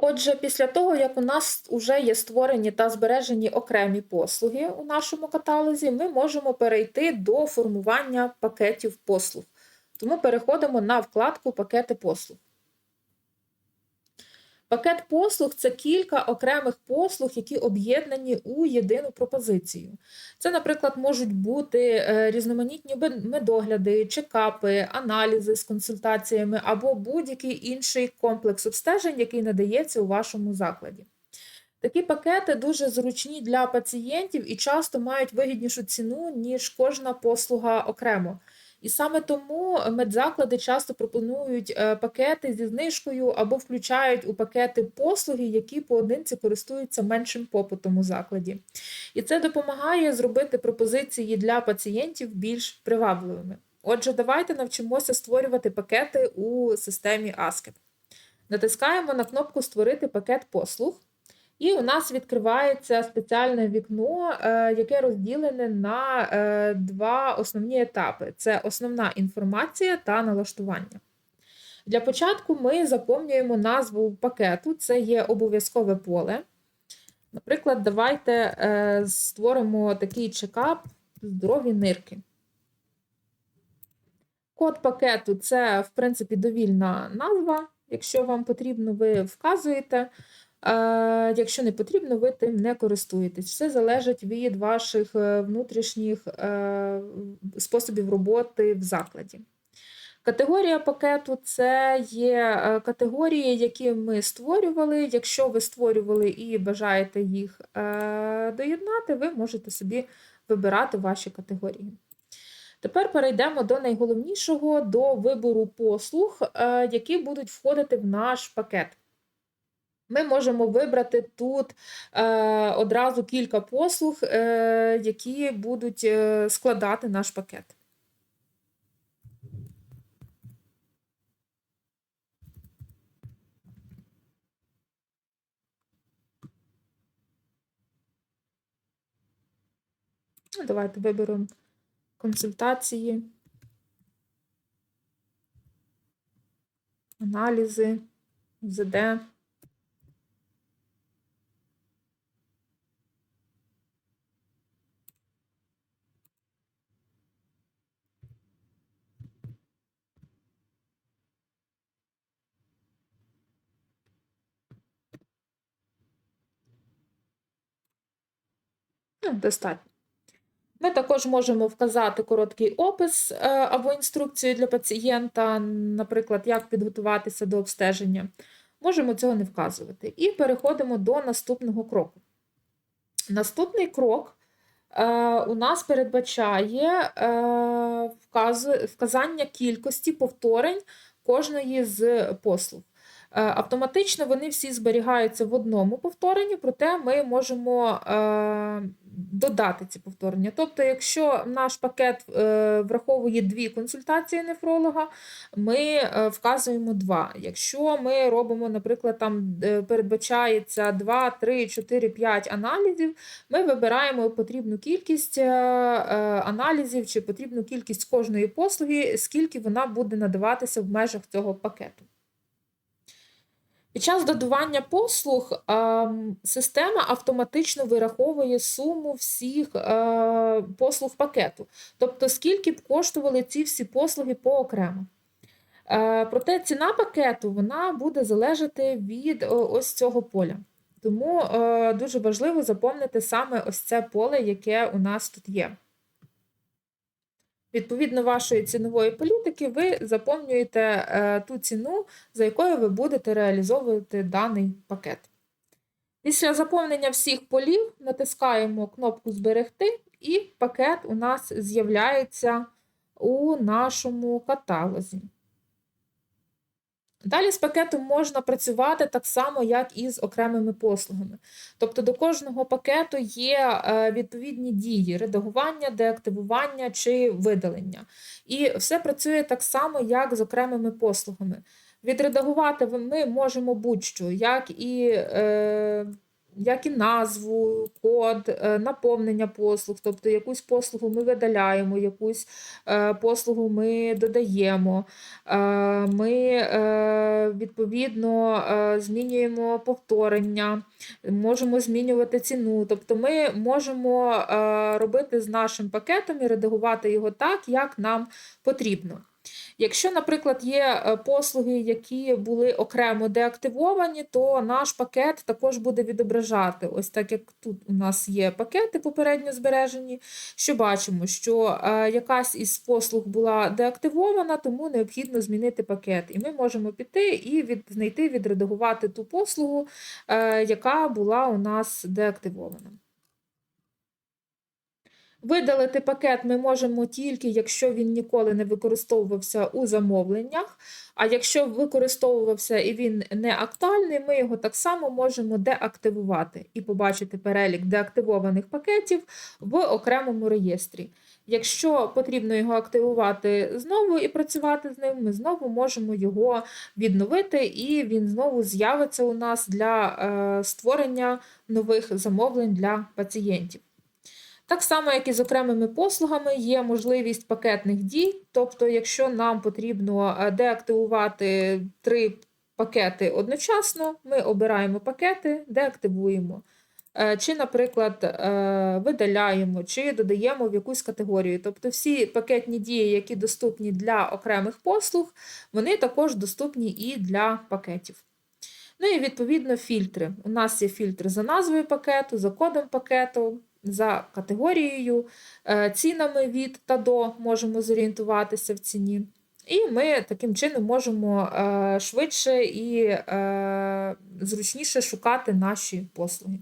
Отже, після того, як у нас вже є створені та збережені окремі послуги у нашому каталозі, ми можемо перейти до формування пакетів послуг. Тому переходимо на вкладку Пакети послуг. Пакет послуг це кілька окремих послуг, які об'єднані у єдину пропозицію. Це, наприклад, можуть бути е, різноманітні медогляди, чекапи, аналізи з консультаціями або будь-який інший комплекс обстежень, який надається у вашому закладі. Такі пакети дуже зручні для пацієнтів і часто мають вигіднішу ціну, ніж кожна послуга окремо. І саме тому медзаклади часто пропонують е, пакети зі знижкою або включають у пакети послуги, які поодинці користуються меншим попитом у закладі. І це допомагає зробити пропозиції для пацієнтів більш привабливими. Отже, давайте навчимося створювати пакети у системі ASCII. Натискаємо на кнопку Створити пакет послуг. І у нас відкривається спеціальне вікно, е, яке розділене на е, два основні етапи: це основна інформація та налаштування. Для початку ми заповнюємо назву пакету, це є обов'язкове поле. Наприклад, давайте е, створимо такий чекап здорові нирки. Код пакету це, в принципі, довільна назва. Якщо вам потрібно, ви вказуєте. Е, Якщо не потрібно, ви тим не користуєтесь. Все залежить від ваших е, внутрішніх е, способів роботи в закладі. Категорія пакету це є категорії, які ми створювали. Якщо ви створювали і бажаєте їх доєднати, ви можете собі вибирати ваші категорії. Тепер перейдемо до найголовнішого до вибору послуг, які будуть входити в наш пакет. Ми можемо вибрати тут е, одразу кілька послуг, е, які будуть е, складати наш пакет. Ну, Давайте виберемо консультації, аналізи, ЗД. Достатньо. Ми також можемо вказати короткий опис е, або інструкцію для пацієнта, наприклад, як підготуватися до обстеження. Можемо цього не вказувати. І переходимо до наступного кроку. Наступний крок е, у нас передбачає е, вказання кількості повторень кожної з послуг. Е, Автоматично вони всі зберігаються в одному повторенні, проте ми можемо е, додати ці повторення. Тобто, якщо наш пакет е, враховує дві консультації нефролога, ми вказуємо два. Якщо ми робимо, наприклад, там передбачається 2, 3, 4, 5 аналізів, ми вибираємо потрібну кількість аналізів чи потрібну кількість кожної послуги, скільки вона буде надаватися в межах цього пакету. Під час додавання послуг ем, система автоматично вираховує суму всіх е, послуг пакету, тобто скільки б коштували ці всі послуги поокремо. Е, Проте ціна пакету вона буде залежати від ось цього поля. Тому е, дуже важливо заповнити саме ось це поле, яке у нас тут є. Відповідно вашої цінової політики, ви заповнюєте е, ту ціну, за якою ви будете реалізовувати даний пакет. Після заповнення всіх полів натискаємо кнопку Зберегти, і пакет у нас з'являється у нашому каталозі. Далі з пакетом можна працювати так само, як і з окремими послугами. Тобто до кожного пакету є е, відповідні дії: редагування, деактивування чи видалення. І все працює так само, як з окремими послугами. Відредагувати ми можемо будь-що, як і е, як і назву, код, е, наповнення послуг, тобто якусь послугу ми видаляємо, якусь е, послугу ми додаємо. Е, Ми відповідно змінюємо повторення, можемо змінювати ціну. Тобто ми можемо робити з нашим пакетом і редагувати його так, як нам потрібно. Якщо, наприклад, є е, послуги, які були окремо деактивовані, то наш пакет також буде відображати. Ось так як тут у нас є пакети попередньо збережені, що бачимо, що е, якась із послуг була деактивована, тому необхідно змінити пакет. І ми можемо піти і від, знайти, відредагувати ту послугу, е, яка була у нас деактивована. Видалити пакет ми можемо тільки, якщо він ніколи не використовувався у замовленнях. А якщо використовувався і він не актуальний, ми його так само можемо деактивувати і побачити перелік деактивованих пакетів в окремому реєстрі. Якщо потрібно його активувати знову і працювати з ним, ми знову можемо його відновити, і він знову з'явиться у нас для е, створення нових замовлень для пацієнтів. Так само, як і з окремими послугами, є можливість пакетних дій. Тобто, якщо нам потрібно е, деактивувати три пакети одночасно, ми обираємо пакети, деактивуємо. Е, Чи, наприклад, е, видаляємо, чи додаємо в якусь категорію. Тобто всі пакетні дії, які доступні для окремих послуг, вони також доступні і для пакетів. Ну і відповідно фільтри. У нас є фільтр за назвою пакету, за кодом пакету, за категорією, е, цінами від та до можемо зорієнтуватися в ціні. І ми таким чином можемо е, швидше і е, зручніше шукати наші послуги.